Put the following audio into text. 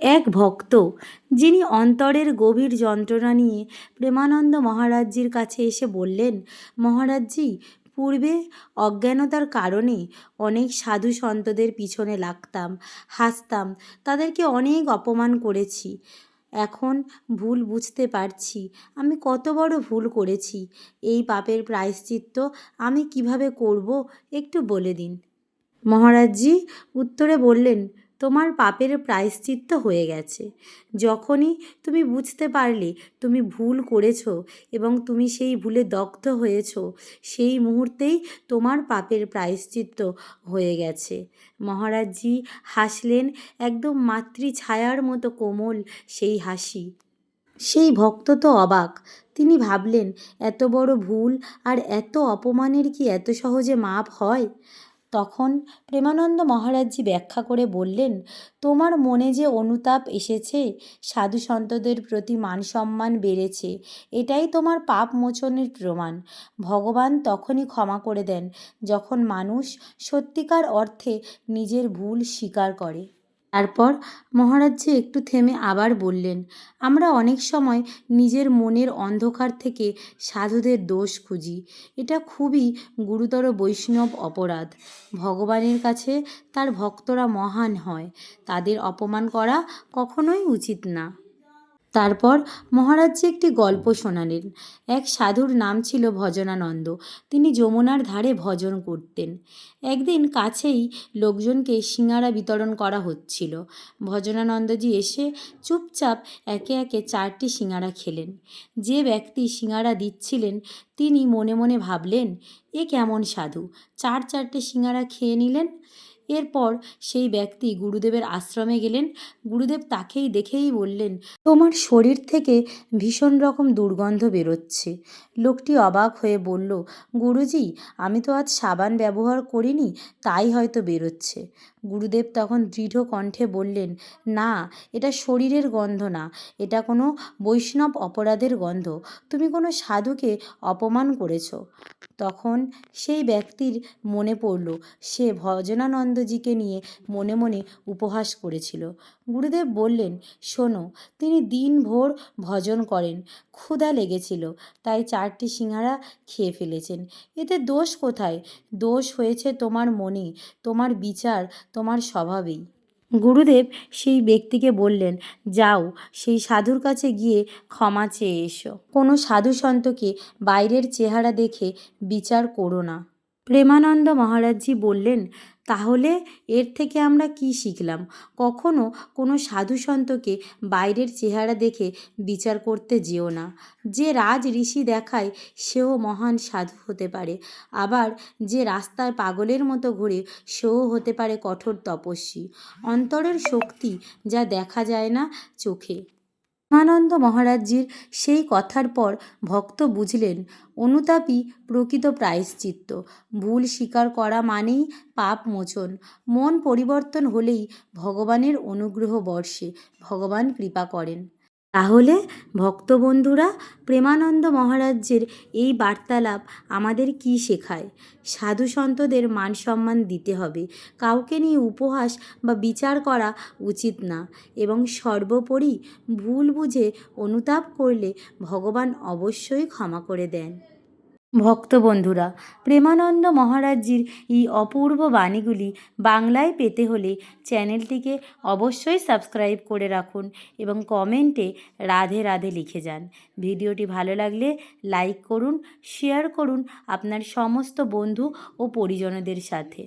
এক ভক্ত যিনি অন্তরের গভীর যন্ত্রণা নিয়ে প্রেমানন্দ মহারাজজির কাছে এসে বললেন, মহারাজজি, পূর্বে অজ্ঞানতার কারণে অনেক সাধু সন্তদের পিছনে লাগতাম, হাসতাম, তাদেরকে অনেক অপমান করেছি। এখন ভুল বুঝতে পারছি, আমি কত বড় ভুল করেছি। এই পাপের প্রায়শ্চিত্ত আমি কীভাবে করব একটু বলে দিন। মহারাজজি উত্তরে বললেন তোমার পাপের প্রায়শ্চিত্ত হয়ে গেছে। যখনই তুমি বুঝতে পারলে তুমি ভুল করেছ এবং তুমি সেই ভুলে দগ্ধ হয়েছ, সেই মুহূর্তেই তোমার পাপের প্রায়শ্চিত্ত হয়ে গেছে। মহারাজজি হাসলেন, একদম মাতৃ ছায়ার মতো কোমল সেই হাসি। সেই ভক্ত তো অবাক। তিনি ভাবলেন, এত বড় ভুল আর এত অপমানের কি এত সহজে মাপ হয়? তখন প্রেমানন্দ মহারাজজি ব্যাখ্যা করে বললেন, তোমার মনে যে অনুতাপ এসেছে, সাধু সন্তদের প্রতি মান সম্মান বেড়েছে, এটাই তোমার পাপ মোচনের প্রমাণ। ভগবান তখনই ক্ষমা করে দেন যখন মানুষ সত্যিকার অর্থে নিজের ভুল স্বীকার করে। তারপর মহারাজজি একটু থেমে আবার বললেন, আমরা অনেক সময় নিজের মনের অন্ধকার থেকে সাধুদের দোষ খুঁজি। এটা খুবই গুরুতর বৈষ্ণব অপরাধ। ভগবানের কাছে তার ভক্তরা মহান হয়। তাদের অপমান করা কখনোই উচিত না। তারপর মহারাজজি একটি গল্প শোনালেন। এক সাধুর নাম ছিল ভজনানন্দ। তিনি যমুনার ধারে ভজন করতেন। একদিন কাছেই লোকজনকে সিঙারা বিতরণ করা হচ্ছিল। ভজনানন্দজি এসে চুপচাপ একে একে চারটি সিঙারা খেলেন। যে ব্যক্তি সিঙারা দিচ্ছিলেন, তিনি মনে মনে ভাবলেন, এ কেমন সাধু, চার চারটে সিঙারা খেয়ে নিলেন? এরপর সেই ব্যক্তি গুরুদেবের আশ্রমে গেলেন। গুরুদেব তাকেই দেখেই বললেন, তোমার শরীর থেকে ভীষণ রকম দুর্গন্ধ বেরোচ্ছে। লোকটি অবাক হয়ে বলল, গুরুজি, আমি তো আজ সাবান ব্যবহার করিনি, তাই হয়তো বেরোচ্ছে। গুরুদেব তখন দৃঢ় কণ্ঠে বললেন, না, এটা শরীরের গন্ধ না, এটা কোনো বৈষ্ণব অপরাধের গন্ধ। তুমি কোনো সাধুকে অপমান করেছ? তখন সেই ব্যক্তির মনে পড়ল, সে ভজনানন্দজিকে নিয়ে মনে মনে উপহাস করেছিল। গুরুদেব বললেন, শোনো, তিনি দিনভর ভজন করেন, ক্ষুধা লেগেছিল, তাই চারটি সিঙাড়া খেয়ে ফেলেছেন। এতে দোষ কোথায়? দোষ হয়েছে তোমার মনে, তোমার বিচার তোমার স্বভাবেই। গুরুদেব সেই ব্যক্তিকে বললেন, যাও, সেই সাধুর কাছে গিয়ে ক্ষমা চেয়ে এসো। কোনো সাধু সন্তকে বাইরের চেহারা দেখে বিচার করো না। প্রেমানন্দ মহারাজজি বললেন, তাহলে এর থেকে আমরা কি শিখলাম? কখনো কোনো সাধু সন্তকে বাইরের চেহারা দেখে বিচার করতে যেও না। যে রাজ ঋষি দেখায়, সেও মহান সাধু হতে পারে। আবার যে রাস্তায় পাগলের মতো ঘুরে, সেও হতে পারে কঠোর তপস্বী। অন্তরের শক্তি যা দেখা যায় না চোখে। প্রেমানন্দ মহারাজজির সেই কথার পর ভক্ত বুঝলেন, অনুতাপই প্রকৃত প্রায়শ্চিত্ত। ভুল স্বীকার করা মানেই পাপ মোচন। মন পরিবর্তন হলেই ভগবানের অনুগ্রহ বর্ষে। ভগবান কৃপা করেন। তাহলে ভক্তবন্ধুরা, প্রেমানন্দ মহারাজ্যের এই বার্তালাপ আমাদের কি শেখায়? সাধু সন্তদের মান সম্মান দিতে হবে। কাউকে নিয়ে উপহাস বা বিচার করা উচিত না এবং সর্বোপরি ভুল বুঝে অনুতাপ করলে ভগবান অবশ্যই ক্ষমা করে দেন। ভক্ত বন্ধুরা, প্রেমানন্দ মহারাজজির এই অপূর্ব বাণীগুলি বাংলায় পেতে হলে চ্যানেলটিকে অবশ্যই সাবস্ক্রাইব করে রাখুন এবং কমেন্টে রাধে রাধে লিখে যান। ভিডিওটি ভালো লাগলে লাইক করুন, শেয়ার করুন আপনার সমস্ত বন্ধু ও পরিজনদের সাথে।